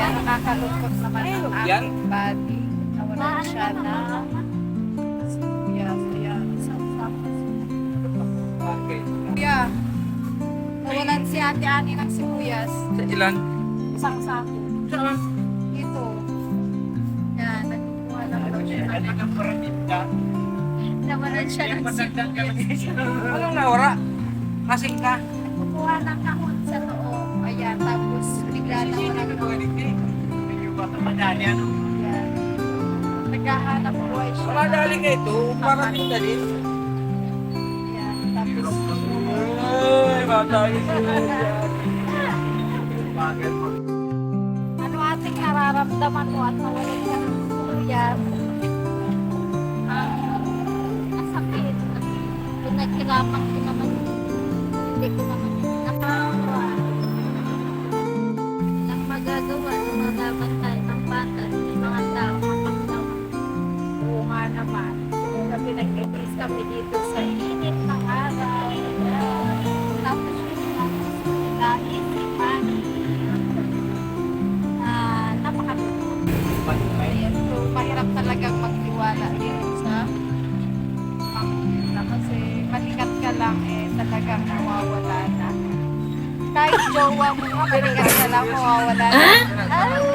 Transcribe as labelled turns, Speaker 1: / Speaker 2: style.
Speaker 1: Kaya nakakalungkot naman ang aking body. Nawalan siya na Kuya, kuya, isang tapos.
Speaker 2: Okay.
Speaker 1: Kuya, nawalan si ate Ani ng sibuyas.
Speaker 2: Sa ilan?
Speaker 1: Isang sako.
Speaker 2: Saan?
Speaker 1: Ito. Yan, nagkukuha lang daw siya. Nawalan siya ng sibuyas.
Speaker 2: Anong nawara? Kasing ka?
Speaker 1: Nagkukuha ng kahon sa loob. Ayan, tapos Naghahanap buhay siya.
Speaker 2: Wala dali ka ito. Para dali.
Speaker 1: Yan, tapos
Speaker 2: Ay, bata
Speaker 1: ano ating nararamdaman mo at nawalan ka ng sibuyas? Ang nasakit. Pinaghirapan ko naman. Hindi ko naman naman. Na pinag-ibis kami dito sa init ng araw. Tapos yung naisipan na napakatulog. Ayan, so mahirap talagang magtiwala dito sa Panginoon kasi malikat ka lang eh talagang mawawala na. Kahit jowa mo malikat ka lang mawawala na. Ah!